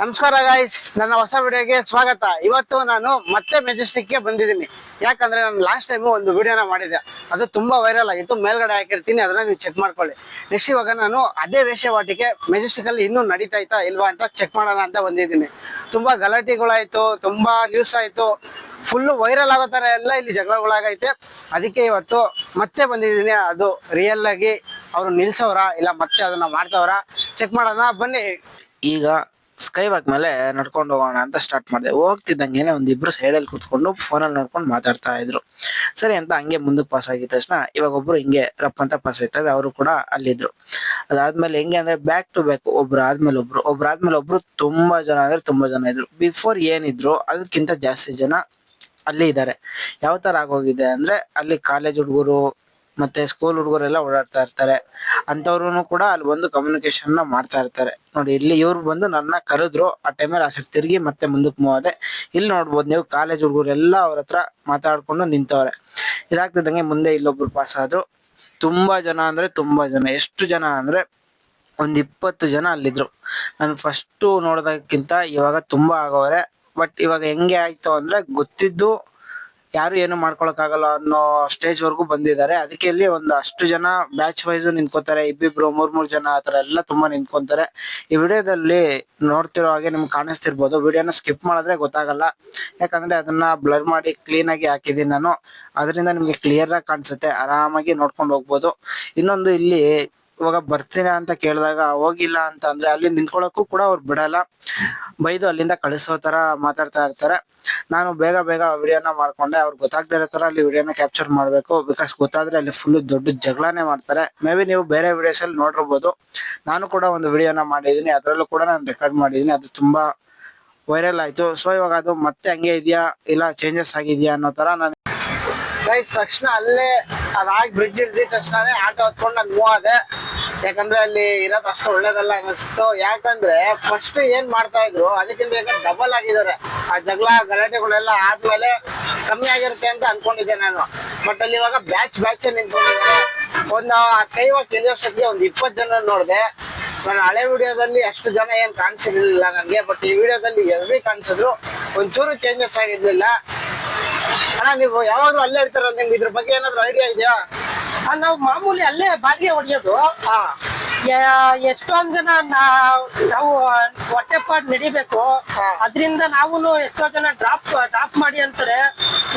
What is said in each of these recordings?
ನಮಸ್ಕಾರ ಗಾಯ್ಸ್ ನನ್ನ ಹೊಸ ವಿಡಿಯೋಗೆ ಸ್ವಾಗತ. ಇವತ್ತು ನಾನು ಮತ್ತೆ ಮೆಜೆಸ್ಟಿಕ್ಗೆ ಬಂದಿದ್ದೀನಿ. ಯಾಕಂದ್ರೆ ನಾನು ಲಾಸ್ಟ್ ಟೈಮು ಒಂದು ವಿಡಿಯೋನ ಮಾಡಿದೆ ಅದು ತುಂಬಾ ವೈರಲ್ ಆಗಿತ್ತು. ಮೇಲ್ಗಡೆ ಹಾಕಿರ್ತೀನಿ. ಅದನ್ನ ನೀವು ಚೆಕ್ ಮಾಡ್ಕೊಳ್ಳಿ. ನೆಕ್ಸ್ಟ್ ಇವಾಗ ನಾನು ಅದೇ ವೇಷವಾಟಿಕೆ ಮೆಜೆಸ್ಟಿಕ್ ಅಲ್ಲಿ ಇನ್ನೂ ನಡೀತಾ ಇಲ್ವಾ ಅಂತ ಚೆಕ್ ಮಾಡೋಣ ಅಂತ ಬಂದಿದ್ದೀನಿ. ತುಂಬಾ ಗಲಾಟೆಗಳಾಯ್ತು. ತುಂಬಾ ನ್ಯೂಸ್ ಆಯ್ತು. ಫುಲ್ಲು ವೈರಲ್ ಆಗೋ ಥರ ಎಲ್ಲ ಇಲ್ಲಿ ಜಗಳಗಳಾಗೈತೆ. ಅದಕ್ಕೆ ಇವತ್ತು ಮತ್ತೆ ಬಂದಿದ್ದೀನಿ. ಅದು ರಿಯಲ್ ಆಗಿ ಅವರು ನಿಲ್ಸವ್ರ? ಇಲ್ಲ ಮತ್ತೆ ಅದನ್ನ ಮಾಡ್ತವ್ರ? ಚೆಕ್ ಮಾಡೋಣ. ಬನ್ನಿ. ಈಗ ಸ್ಕೈ ವಾಕ್ ಮೇಲೆ ನಡ್ಕೊಂಡು ಹೋಗೋಣ ಅಂತ ಸ್ಟಾರ್ಟ್ ಮಾಡಿದೆ. ಹೋಗ್ತಿದ್ದಂಗೆನೆ ಒಂದಿಬ್ರು ಸೈಡಲ್ಲಿ ಕೂತ್ಕೊಂಡು ಫೋನಲ್ಲಿ ನೋಡ್ಕೊಂಡು ಮಾತಾಡ್ತಾ ಇದ್ರು. ಸರಿ ಅಂತ ಹಂಗೆ ಮುಂದಕ್ಕೆ ಪಾಸ್ ಆಗಿದ ತಕ್ಷಣ ಇವಾಗ ಒಬ್ರು ಹಿಂಗೆ ರಪ್ ಅಂತ ಪಾಸ್ ಆಯ್ತಾರೆ ಅವರು ಕೂಡ ಅಲ್ಲಿದ್ರು. ಅದಾದ್ಮೇಲೆ ಹೆಂಗೆ ಅಂದ್ರೆ ಬ್ಯಾಕ್ ಟು ಬ್ಯಾಕ್ ಒಬ್ರು ಆದ್ಮೇಲೆ ಒಬ್ರು ಒಬ್ರು ಆದ್ಮೇಲೆ ಒಬ್ರು ತುಂಬಾ ಜನ ಅಂದ್ರೆ ತುಂಬಾ ಜನ ಇದ್ರು. ಬಿಫೋರ್ ಏನಿದ್ರು ಅದಕ್ಕಿಂತ ಜಾಸ್ತಿ ಜನ ಅಲ್ಲಿ ಇದ್ದಾರೆ. ಯಾವ ತರ ಆಗೋಗಿದೆ ಅಂದ್ರೆ ಅಲ್ಲಿ ಕಾಲೇಜ್ ಹುಡುಗರು ಮತ್ತೆ ಸ್ಕೂಲ್ ಹುಡುಗರೆಲ್ಲ ಓಡಾಡ್ತಾ ಇರ್ತಾರೆ. ಅಂತವ್ರು ಕೂಡ ಅಲ್ಲಿ ಬಂದು ಕಮ್ಯುನಿಕೇಶನ್ನ ಮಾಡ್ತಾ ಇರ್ತಾರೆ. ನೋಡಿ, ಇಲ್ಲಿ ಇವ್ರು ಬಂದು ನನ್ನ ಕರೆದ್ರು, ಆ ಟೈಮಲ್ಲಿ ಸೈಡ್ ತಿರುಗಿ ಮತ್ತೆ ಮುಂದಕ್ಕೆ ಮೂವದೆ ಇಲ್ಲಿ ನೋಡ್ಬೋದು ನೀವು ಕಾಲೇಜ್ ಹುಡುಗರೆಲ್ಲ ಅವ್ರ ಹತ್ರ ಮಾತಾಡ್ಕೊಂಡು ನಿಂತವ್ರೆ. ಇದಾಗ್ತಿದ್ದಂಗೆ ಮುಂದೆ ಇಲ್ಲೊಬ್ರು ಪಾಸ್ ಆದ್ರು. ತುಂಬಾ ಜನ ಅಂದ್ರೆ ತುಂಬಾ ಜನ. ಎಷ್ಟು ಜನ ಅಂದ್ರೆ ಒಂದ್ ಇಪ್ಪತ್ತು ಜನ ಅಲ್ಲಿದ್ರು. ನಾನು ಫಸ್ಟ್ ನೋಡೋದಕ್ಕಿಂತ ಇವಾಗ ತುಂಬಾ ಆಗೋರೆ. ಬಟ್ ಇವಾಗ ಹೆಂಗೆ ಆಯ್ತು ಅಂದ್ರೆ ಗೊತ್ತಿದ್ದು ಯಾರು ಏನು ಮಾಡ್ಕೊಳಕ್ಕಾಗಲ್ಲ ಅನ್ನೋ ಸ್ಟೇಜ್ ವರೆಗೂ ಬಂದಿದ್ದಾರೆ. ಅದಕ್ಕೆ ಇಲ್ಲಿ ಒಂದು ಅಷ್ಟು ಜನ ಬ್ಯಾಚ್ ವೈಸ್ ನಿಂತ್ಕೋತಾರೆ, ಇಬ್ಬಿಬ್ರು, ಮೂರ್ ಮೂರ್ ಜನ ಆತರ ಎಲ್ಲ ತುಂಬಾ ನಿಂತ್ಕೊಂತಾರೆ. ಈ ವಿಡಿಯೋದಲ್ಲಿ ನೋಡ್ತಿರೋ ಹಾಗೆ ನಿಮ್ಗೆ ಕಾಣಿಸ್ತಿರ್ಬೋದು. ವಿಡಿಯೋನ ಸ್ಕಿಪ್ ಮಾಡಿದ್ರೆ ಗೊತ್ತಾಗಲ್ಲ. ಯಾಕಂದ್ರೆ ಅದನ್ನ ಬ್ಲರ್ ಮಾಡಿ ಕ್ಲೀನ್ ಆಗಿ ಹಾಕಿದೀನಿ ನಾನು. ಅದರಿಂದ ನಿಮ್ಗೆ ಕ್ಲಿಯರ್ ಆಗಿ ಕಾಣಿಸುತ್ತೆ. ಆರಾಮಾಗಿ ನೋಡ್ಕೊಂಡು ಹೋಗ್ಬೋದು. ಇನ್ನೊಂದು ಇಲ್ಲಿ ಇವಾಗ ಬರ್ತೀನಿ ಅಂತ ಕೇಳಿದಾಗ ಹೋಗಿಲ್ಲ ಅಂತ ಅಂದ್ರೆ ಅಲ್ಲಿ ನಿಂತ್ಕೊಳ್ಳೋಕ್ಕೂ ಕೂಡ ಅವ್ರು ಬಿಡಲ್ಲ. ಬೈದು ಅಲ್ಲಿಂದ ಕಳಿಸೋ ತರ ಮಾತಾಡ್ತಾ ಇರ್ತಾರೆ. ನಾನು ಬೇಗ ಬೇಗ ವಿಡಿಯೋನ ಮಾಡ್ಕೊಂಡೆ. ಅವ್ರು ಗೊತ್ತಾಗ್ದೇ ಇರೋ ತರ ಅಲ್ಲಿ ವಿಡಿಯೋನ ಕ್ಯಾಪ್ಚರ್ ಮಾಡ್ಬೇಕು. ಬಿಕಾಸ್ ಗೊತ್ತಾದ್ರೆ ಅಲ್ಲಿ ಫುಲ್ ದೊಡ್ಡ ಜಗಳನೇ ಮಾಡ್ತಾರೆ. ಮೇ ಬಿ ನೀವು ಬೇರೆ ವಿಡಿಯೋಸ್ ಅಲ್ಲಿ ನೋಡಿರ್ಬೋದು. ನಾನು ಕೂಡ ಒಂದು ವಿಡಿಯೋನ ಮಾಡಿದೀನಿ ಅದರಲ್ಲೂ ಕೂಡ ನಾನು ರೆಕಾರ್ಡ್ ಮಾಡಿದೀನಿ ಅದು ತುಂಬಾ ವೈರಲ್ ಆಯ್ತು. ಸೊ ಇವಾಗ ಅದು ಮತ್ತೆ ಹಂಗೆ ಇದೆಯಾ? ಇಲ್ಲ ಚೇಂಜಸ್ ಆಗಿದೆಯಾ ಅನ್ನೋ ತರ ನಾನು ತಕ್ಷಣ ಅಲ್ಲೇ ಅದಾಗಿ ಬ್ರಿಡ್ಜ್ ಇಳಿದ ತಕ್ಷಣನೇ ಆಟೋ ಹತ್ಕೊಂಡು ನಾನು ಮೂವ್ ಆದೆ. ಯಾಕಂದ್ರೆ ಅಲ್ಲಿ ಇರೋದು ಅಷ್ಟು ಒಳ್ಳೇದಲ್ಲ ಅನಿಸ್ತು ಯಾಕಂದ್ರೆ ಫಸ್ಟ್ ಏನ್ ಮಾಡ್ತಾ ಇದ್ರು, ಅದಕ್ಕಿಂತ ಈಗ ಡಬಲ್ ಆಗಿದ್ದಾರೆ. ಆ ಜಗಳ, ಗಲಾಟೆಗಳೆಲ್ಲ ಆದ್ಮೇಲೆ ಕಮ್ಮಿ ಆಗಿರುತ್ತೆ ಅಂತ ಅನ್ಕೊಂಡಿದ್ದೆ ನಾನು. ಬಟ್ ಅಲ್ಲಿ ಇವಾಗ ಬ್ಯಾಚ್ ಬ್ಯಾಚ್ ನಿಂತ್ಕೊಂಡಿದ್ದಾರೆ ಒಂದು, ಆ ಕೈ ಇಳಿಯೋಷ್ಟೊತ್ತಿಗೆ ಒಂದು ಇಪ್ಪತ್ತು ಜನ ನೋಡಿದೆ. ನಾನು ಹಳೆ ವಿಡಿಯೋದಲ್ಲಿ ಅಷ್ಟು ಜನ ಏನ್ ಕಾಣಿಸಿರ್ಲಿಲ್ಲ ನನಗೆ ಬಟ್ ಈ ವಿಡಿಯೋದಲ್ಲಿ ಎಲ್ರಿ ಕಾಣಿಸಿದ್ರು. ಒಂಚೂರು ಚೇಂಜಸ್ ಆಗಿರ್ಲಿಲ್ಲ. ಅಣ್ಣ, ನೀವು ಯಾವಾಗ್ಲೂ ಅಲ್ಲೇ ಇರ್ತಾರ, ನಿಮ್ಗೆ ಇದ್ರ ಬಗ್ಗೆ ಏನಾದ್ರು ಐಡಿಯಾ ಇದೆಯಾ? ನಾವು ಮಾಮೂಲಿ ಅಲ್ಲೇ ಬಾಡಿಗೆ ಹೊಡೆಯೋದು. ಎಷ್ಟೊಂದ್ ಜನ ನಾವು ಹೊಟ್ಟೆಪಾಡ್ ನಡಿಬೇಕು. ಅದ್ರಿಂದ ಅದರಿಂದ ನಾವು ಎಷ್ಟೋ ಜನ ಡ್ರಾಪ್ ಡ್ರಾಪ್ ಮಾಡಿ ಅಂತಾರೆ.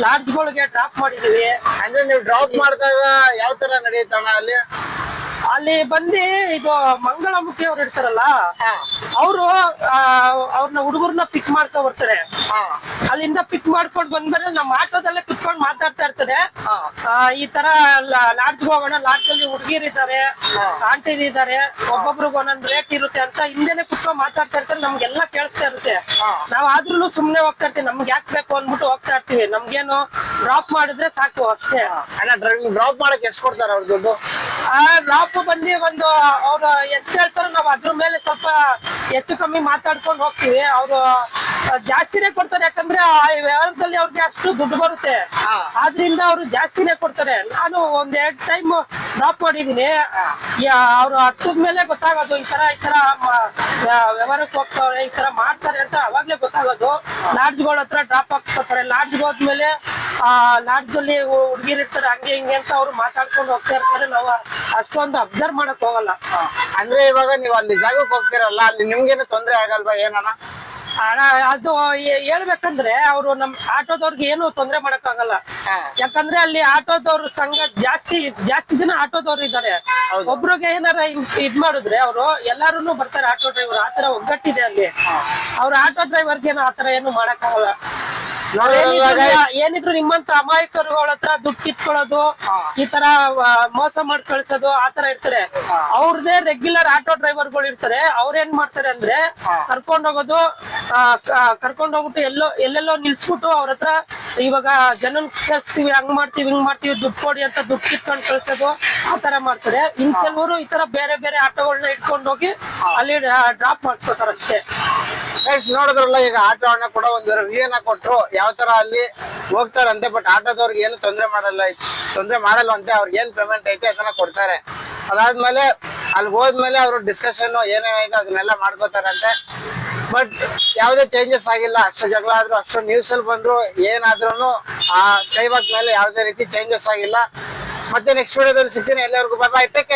ಲಾಡ್ಜ್ಗಳಿಗೆ ಡ್ರಾಪ್ ಮಾಡಿದೀವಿ. ಅಂದ್ರೆ ನೀವು ಡ್ರಾಪ್ ಮಾಡಿದಾಗ ಯಾವ ತರ ನಡೆಯುತ್ತಣ್ಣ ಅಲ್ಲಿ? ಅಲ್ಲಿ ಬಂದು ಇದು ಮಂಗಳಮುಖಿ ಅವ್ರು ಇರ್ತಾರಲ್ಲ ಅವರು ಅವ್ರನ್ನ ಹುಡುಗರ್ನ ಪಿಕ್ ಮಾಡ್ಕೊ ಬರ್ತಾರೆ. ಅಲ್ಲಿಂದ ಪಿಕ್ ಮಾಡ್ಕೊಂಡ್ ಬಂದ್ಮೇಲೆ ನಮ್ಮ ಆಟೋದಲ್ಲೇ ಕುತ್ಕೊಂಡ್ ಮಾತಾಡ್ತಾ ಇರ್ತದೆ ಈ ತರ ಲಾಡ್ಜ್ ಹೋಗೋಣ ಲಾಡ್ಜ್ ಅಲ್ಲಿ ಹುಡುಗಿರ್ ಇದಾರೆ ಆಂಟಿರ್ ಇದ್ದಾರೆ ಒಬ್ಬೊಬ್ರಿಗೆ ಒಂದೊಂದ್ ರೇಟ್ ಇರುತ್ತೆ ಅಂತ ಹಿಂದೆನೆ ಕುತ್ಕೊಂಡ್ ಮಾತಾಡ್ತಾ ಇರ್ತಾರೆ ನಮ್ಗೆಲ್ಲ ಕೇಳಿಸ್ತಾ ಇರುತ್ತೆ. ನಾವ್ ಆದ್ರೂ ಸುಮ್ನೆ ಹೋಗ್ತಾ ಇರ್ತೀವಿ ನಮ್ಗೆ ಯಾಕೆ ಬೇಕು ಅಂದ್ಬಿಟ್ಟು ಹೋಗ್ತಾ ಇರ್ತೀವಿ. ನಮ್ಗೇನು ಡ್ರಾಪ್ ಮಾಡಿದ್ರೆ ಸಾಕು ಅಷ್ಟೇ. ಡ್ರೈವಿಂಗ್ ಡ್ರಾಪ್ ಮಾಡಕ್ ಎಷ್ಟು ಕೊಡ್ತಾರೆ ಅವ್ರ ದುಡ್ಡು? ಆ ಡ್ರಾಪ್ ಬಂದು ಒಂದು ಅವ್ರು ಎಷ್ಟು ಹೇಳ್ತಾರೋ ನಾವು ಅದ್ರ ಮೇಲೆ ಸ್ವಲ್ಪ ಹೆಚ್ಚು ಕಮ್ಮಿ ಮಾತಾಡ್ಕೊಂಡು ಹೋಗ್ತೀವಿ. ಅವರು ಜಾಸ್ತಿನೇ ಕೊಡ್ತಾರೆ. ಯಾಕಂದ್ರೆ ಆ ವ್ಯವಹಾರದಲ್ಲಿ ಅವ್ರಿಗೆ ಅಷ್ಟು ದುಡ್ಡು ಬರುತ್ತೆ. ಆದ್ರಿಂದ ಅವರು ಜಾಸ್ತಿನೇ ಕೊಡ್ತಾರೆ. ನಾನು ಒಂದ್ ಎರಡ್ ಟೈಮ್ ಡ್ರಾಪ್ ಮಾಡಿದೀನಿ ಅವ್ರು ಹತ್ತದ ಮೇಲೆ ಗೊತ್ತಾಗೋದು. ಈ ತರ ಈ ತರ ವ್ಯವಹಾರಕ್ಕೆ ಹೋಗ್ತಾರೆ ಈ ತರ ಮಾಡ್ತಾರೆ ಅಂತ ಅವಾಗ್ಲೇ ಗೊತ್ತಾಗೋದು. ಲಾಡ್ಜ್ಗಳ ಹತ್ರ ಡ್ರಾಪ್ ಹಾಕ್ಸ್ಕೊತಾರೆ. ಲಾಡ್ಜ್ಗೆ ಹೋದ್ಮೇಲೆ ಆ ಲಾಡ್ಜ್ ಅಲ್ಲಿ ಹುಡುಗಿರ್ತಾರೆ ಹಂಗೆ ಹಿಂಗೆ ಅಂತ ಅವ್ರು ಮಾತಾಡ್ಕೊಂಡು ಹೋಗ್ತಾ ಇರ್ತಾರೆ. ನಾವು ಅಷ್ಟೊಂದು ಅಬ್ಸರ್ವ್ ಮಾಡಕ್ ಹೋಗಲ್ಲ. ಅಂದ್ರೆ ಇವಾಗ ನೀವು ಅಲ್ಲಿ ಜಾಗಕ್ಕೆ ಹೋಗ್ತಿರಲ್ಲ ಅಲ್ಲಿ ನಿಮ್ಗೇನು ತೊಂದ್ರೆ ಆಗಲ್ವಾ? ಏನಣ್ಣ? ಅಣ್ಣ, ಅದು ಹೇಳ್ಬೇಕಂದ್ರೆ ಅವರು ನಮ್ ಆಟೋದವ್ರಿಗೆ ಏನು ತೊಂದ್ರೆ ಮಾಡಕ್ ಆಗಲ್ಲ ಯಾಕಂದ್ರೆ ಅಲ್ಲಿ ಆಟೋದವ್ರ ಸಂಘ ಜಾಸ್ತಿ ಜಾಸ್ತಿ ಜನ ಆಟೋದವ್ರು ಇದ್ದಾರೆ ಹೌದು. ಒಬ್ರಿಗೆ ಏನಾರ ಇದ್- ಇದ್ ಮಾಡಿದ್ರೆ ಅವರು ಎಲ್ಲಾರು ಬರ್ತಾರೆ ಆಟೋ ಡ್ರೈವರ್ ಆತರ ಒಗ್ಗಟ್ಟಿದೆ ಅಲ್ಲಿ. ಅವ್ರ ಆಟೋ ಡ್ರೈವರ್ಗೆ ಏನು ಆತರ ಏನು ಮಾಡಕ್ ಆಗಲ್ಲ? ಏನಿದ್ರು ನಿಮ್ಮಂತ ಅಮಾಯಕರುಗಳ ಹತ್ರ ದುಡ್ಡು ಕಿತ್ಕೊಳ್ಳೋದು ಈ ತರ ಮೋಸ ಮಾಡಿ ಕಳ್ಸೋದು ಆತರ ಇರ್ತಾರೆ. ಅವ್ರದೇ ರೆಗ್ಯುಲರ್ ಆಟೋ ಡ್ರೈವರ್ಗಳು ಇರ್ತಾರೆ. ಅವ್ರೇನ್ ಮಾಡ್ತಾರೆ ಅಂದ್ರೆ ಕರ್ಕೊಂಡ್ ಹೋಗೋದು ಕರ್ಕೊಂಡ್ ಹೋಗ್ಬಿಟ್ಟು ಎಲ್ಲೋ ಎಲ್ಲೆಲ್ಲೋ ನಿಲ್ಸ್ಬಿಟ್ಟು ಅವ್ರ ಹತ್ರ ಇವಾಗ ಜನನ್ ಕಳ್ಸ್ತೀವಿ ಹಂಗ್ ಮಾಡ್ತೀವಿ ಹಿಂಗ್ ಮಾಡ್ತೀವಿ ದುಡ್ಡು ಕೊಡಿ ಅಂತ ದುಡ್ಡು ಕಿತ್ಕೊಂಡ್ ಕಳ್ಸೋದು ಆ ತರ ಮಾಡ್ತಾರೆ. ಇನ್ ಕೆಲವರು ಈ ತರ ಬೇರೆ ಬೇರೆ ಆಟೋಗಳನ್ನ ಇಟ್ಕೊಂಡು ಹೋಗಿ ಅಲ್ಲಿ ಡ್ರಾಪ್ ಮಾಡ್ಸ್ಕೋತಾರ ಅಷ್ಟೇ ನೋಡಿದ್ರಲ್ಲ ಈಗ ಆಟೋ ಅಣ್ಣ ಕೂಡ ಒಂದು ರಿವ್ಯೂನ ಕೊಟ್ರು ಯಾವ ತರ ಅಲ್ಲಿ ಹೋಗ್ತಾರಂತೆ ಬಟ್ ಆಟೋದವ್ರಿಗೆ ಏನು ತೊಂದರೆ ಮಾಡಲ್ಲ, ತೊಂದ್ರೆ ಅಂತ, ಅವ್ರಿಗೆ ಏನ್ ಪೇಮೆಂಟ್ ಐತೆ ಅದನ್ನ ಕೊಡ್ತಾರೆ. ಅದಾದ್ಮೇಲೆ ಅಲ್ಲಿ ಹೋದ್ಮೇಲೆ ಅವರು ಡಿಸ್ಕಷನ್ ಏನೇನೈತೆ ಅದನ್ನೆಲ್ಲ ಮಾಡ್ಕೋತಾರಂತೆ. ಬಟ್ ಯಾವುದೇ ಚೇಂಜಸ್ ಆಗಿಲ್ಲ, ಅಷ್ಟು ಜಗಳ ಆದ್ರೂ, ಅಷ್ಟು ನ್ಯೂಸ್ ಅಲ್ಲಿ ಬಂದ್ರು ಏನಾದ್ರೂ ಆ ಸ್ಕೈವಾಕ್ ಮೇಲೆ ಯಾವುದೇ ರೀತಿ ಚೇಂಜಸ್ ಆಗಿಲ್ಲ. ಮತ್ತೆ ನೆಕ್ಸ್ಟ್ ವಿಡಿಯೋದಲ್ಲಿ ಸಿಗ್ತೀನಿ, ಎಲ್ಲರಿಗೂ ಬಾಯ್ ಬಾಯ್ ಟೇಕ್